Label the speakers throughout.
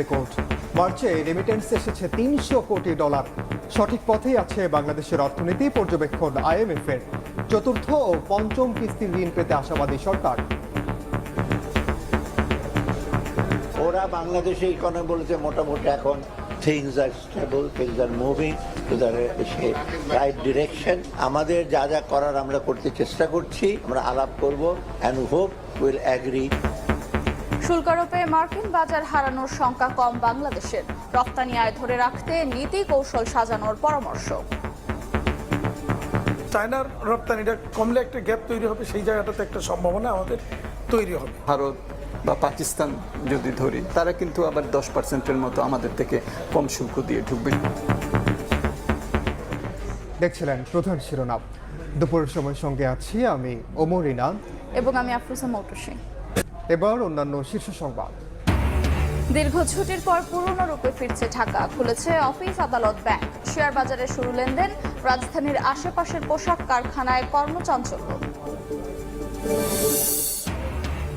Speaker 1: Record. মার্চে remittance এসেছে তিনশো কোটি ডলার। সঠিক পথেই আছে বাংলাদেশের অর্থনীতি, পর্যবেক্ষণ আইএমএফ এর। চতুর্থ ও পঞ্চম কিস্তির ঋণ পেতে আশাবাদী সরকার।
Speaker 2: ওরা বাংলাদেশে ইকোনমি বলেছে মোটামুটি এখন things are stable things are moving to the right direction আমাদের যা যা করার আমরা করতে চেষ্টা করছি, আমরা আলাপ করব অ্যান্ড হোপ উইল অ্যাগ্রি
Speaker 3: শুল্ক আরোপে মার্কিন বাজার হারানোর শঙ্কা কম বাংলাদেশের। রপ্তানি আয় ধরে রাখতে নীতি কৌশল সাজানোর পরামর্শ।
Speaker 4: চায়নার রপ্তানিটা কমলে একটা গ্যাপ তৈরি হবে সেই জায়গাটাতে একটা সম্ভাবনা আমাদের তৈরি হবে।
Speaker 5: ভারত বা পাকিস্তান যদি ধরি তারা কিন্তু আবার দশ পার্সেন্টের মতো আমাদের থেকে কম শুল্ক দিয়ে ঢুকবে।
Speaker 1: দেখছিলেন প্রধান শিরোনাম। দুপুরের সময় সঙ্গে আছি আমি ওমর ইনাম
Speaker 3: এবং আমি আফরোজা মৌটুসি।
Speaker 1: এবার অন্যান্য শীর্ষ সংবাদ।
Speaker 3: দীর্ঘ ছুটির পর পুরনো রূপে ফিরছে ঢাকা খুলেছে অফিস আদালত ব্যাংক। শেয়ার বাজারে শুরু লেনদেন রাজধানীর আশেপাশের পোশাক কারখানায় কর্মচাঞ্চল্য।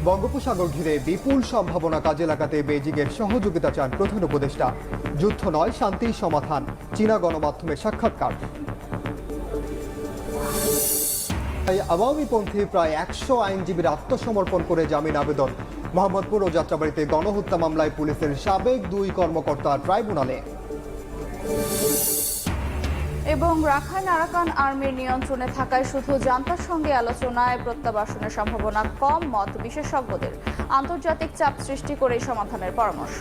Speaker 1: বঙ্গোপসাগর ঘিরে বিপুল সম্ভাবনা কাজে লাগাতে বেজিংয়ের সহযোগিতা চান প্রধান উপদেষ্টা। যুদ্ধ নয় শান্তির সমাধান চীনা গণমাধ্যমে সাক্ষাৎকার। তাই আওয়ামীপন্থী প্রায় একশো আইনজীবীর আত্মসমর্পণ করে জামিন আবেদন। মোহাম্মদপুর ও যাত্রাবাড়িতে গণহত্যা মামলায় পুলিশের সাবেক দুই কর্মকর্তা ট্রাইব্যুনালে।
Speaker 3: এবং রাখাইন আরাকান আর্মির নিয়ন্ত্রণে থাকায় শুধু জান্তার সঙ্গে আলোচনায় প্রত্যাবাসনের সম্ভাবনা কম, মত বিশেষজ্ঞদের। আন্তর্জাতিক চাপ সৃষ্টি করে সমাধানের পরামর্শ।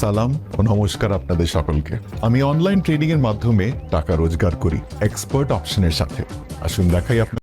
Speaker 6: সালাম ও নমস্কার আপনাদের সকলকে। আমি অনলাইন ট্রেডিং এর মাধ্যমে টাকা রোজগার করি এক্সপার্ট অপশনের সাথে। আসুন দেখাই আপনার